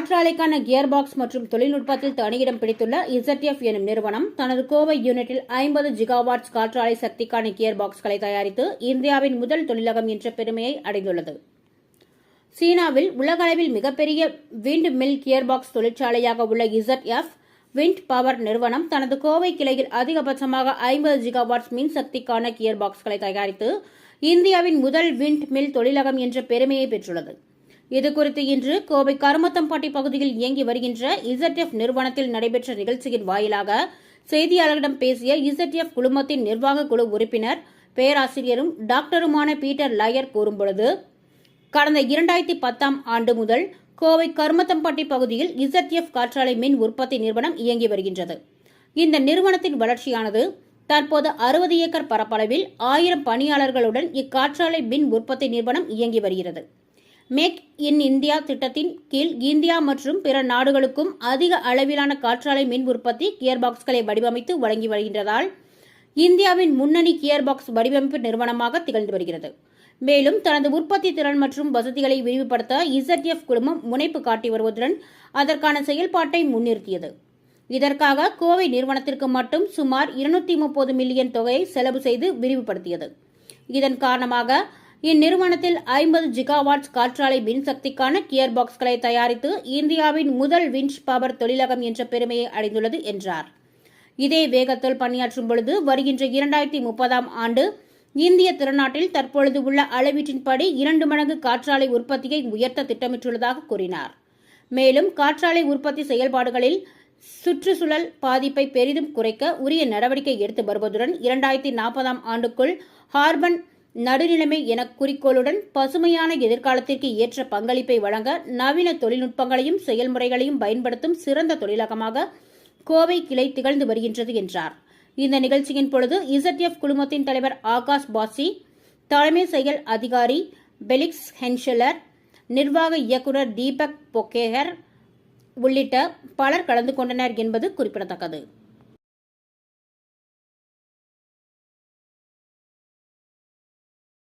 காற்றாலைக்கான gearbox மற்றும் தொழில்நுட்பத்தில் தனியிடம் பிடித்துள்ள ZF எனும் நிறுவனம் தனது கோவை யூனிட்டில் ஐம்பது ஜிகாவாட்ஸ் காற்றாலை சக்திக்கான கியர் பாக்ஸ்களை தயாரித்து இந்தியாவின் முதல் தொழிலகம் என்ற பெருமையை அடைந்துள்ளது. சீனாவில் உலகளவில் மிகப்பெரிய விண்ட் மில் கியர் பாக்ஸ் தொழிற்சாலையாக உள்ள இசட்எஃப் விண்ட் பவர் நிறுவனம் தனது கோவை கிளையில் அதிகபட்சமாக ஐம்பது ஜிகாவாட்ஸ் மின் சக்திக்கான கியர்பாக்ஸ்களை தயாரித்து இந்தியாவின் முதல் விண்ட் மில் தொழிலகம் என்ற பெருமையை பெற்றுள்ளது. இதுகுறித்து இன்று கோவை கருமத்தம்பட்டி பகுதியில் இயங்கி வருகின்ற இசட்எஃப் நிறுவனத்தில் நடைபெற்ற நிகழ்ச்சியின் வாயிலாக செய்தியாளர்களிடம் பேசிய இசட்எஃப் குழுமத்தின் நிர்வாக குழு உறுப்பினர் பேராசிரியரும் டாக்டருமான பீட்டர் லயர் கூறும்பொழுது கடந்த இரண்டாயிரத்தி பத்தாம் ஆண்டு முதல் கோவை கருமத்தம்பட்டி பகுதியில் இசட்எஃப் காற்றாலை மின் உற்பத்தி நிறுவனம் இயங்கி வருகின்றது. இந்த நிறுவனத்தின் வளர்ச்சியானது தற்போது அறுபது ஏக்கர் பரப்பளவில் ஆயிரம் பணியாளர்களுடன் இக்காற்றாலை மின் உற்பத்தி நிறுவனம் இயங்கி வருகிறது. மேக் இன் இந்தியா திட்டத்தின் கீழ் இந்தியா மற்றும் பிற நாடுகளுக்கும் அதிக அளவிலான காற்றாலை மின் உற்பத்தி கியர் பாக்ஸ்களை வடிவமைத்து வழங்கி வருகின்றதால் இந்தியாவின் முன்னணி கியர் பாக்ஸ் வடிவமைப்பு நிறுவனமாக திகழ்ந்து வருகிறது. மேலும் தனது உற்பத்தி திறன் மற்றும் வசதிகளை விரிவுபடுத்த இசட்எஃப் குழுமம் முனைப்பு காட்டி வருவதுடன் அதற்கான செயல்பாட்டை முன்னிறுத்தியது. இதற்காக கோவை நிறுவனத்திற்கு மட்டும் சுமார் இருநூத்தி முப்பது மில்லியன் தொகையை செலவு செய்து விரிவுபடுத்தியது. இதன் காரணமாக இந்நிறுவனத்தில் ஐம்பது ஜிகாவாட்ஸ் காற்றாலை மின்சக்திக்கான கியர் பாக்ஸ்களை தயாரித்து இந்தியாவின் முதல் விண்ட் பவர் தொழிலகம் என்ற பெருமையை அடைந்துள்ளது என்றார். இதே வேகத்தில் பணியாற்றும் பொழுது வருகின்ற இரண்டாயிரத்தி முப்பதாம் ஆண்டு இந்திய திருநாட்டில் தற்பொழுது உள்ள அளவீட்டின்படி இரண்டு மடங்கு காற்றாலை உற்பத்தியை உயர்த்த திட்டமிட்டுள்ளதாக கூறினார். மேலும் காற்றாலை உற்பத்தி செயல்பாடுகளில் சுற்றுச்சூழல் பாதிப்பை பெரிதும் குறைக்க உரிய நடவடிக்கை எடுத்து வருவதுடன் இரண்டாயிரத்தி நாற்பதாம் ஆண்டுக்குள் ஹார்பன் நடுநிலைமை என குறிக்கோளுடன் பசுமையான எதிர்காலத்திற்கு ஏற்ற பங்களிப்பை வழங்க நவீன தொழில்நுட்பங்களையும் செயல்முறைகளையும் பயன்படுத்தும் சிறந்த தொழிலகமாக கோவை கிளை திகழ்ந்து வருகின்றது என்றார். இந்த நிகழ்ச்சியின் பொழுது இசட்எஃப் குழுமத்தின் தலைவர் ஆகாஷ் பாசி தலைமை செயல் அதிகாரி பெலிக்ஸ் ஹென்ஷலர் நிர்வாக இயக்குநர் தீபக் பொக்கேகர் உள்ளிட்ட பலர் கலந்து கொண்டனர் என்பது குறிப்பிடத்தக்கது.